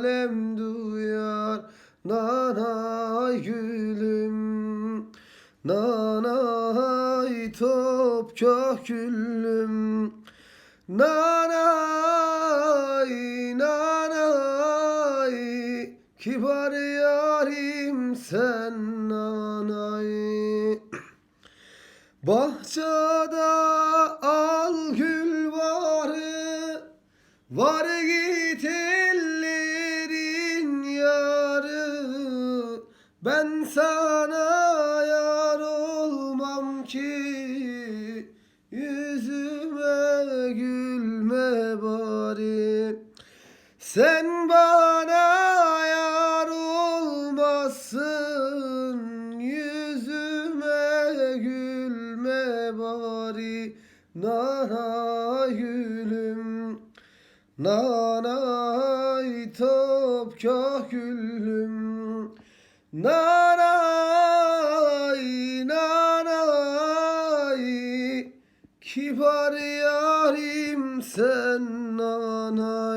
alem duyar. Nanay gülüm Nanay top köküllüm Nanay nanay Kibar yarim sen nanay. Bahçada al gül varı Var git Ben sana yar olmam ki Yüzüme gülme bari. Sen bana yar olmazsın Yüzüme gülme bari. Nana gülüm Nanay top gülüm Nanay, nanay, kibar yarim sen nanay.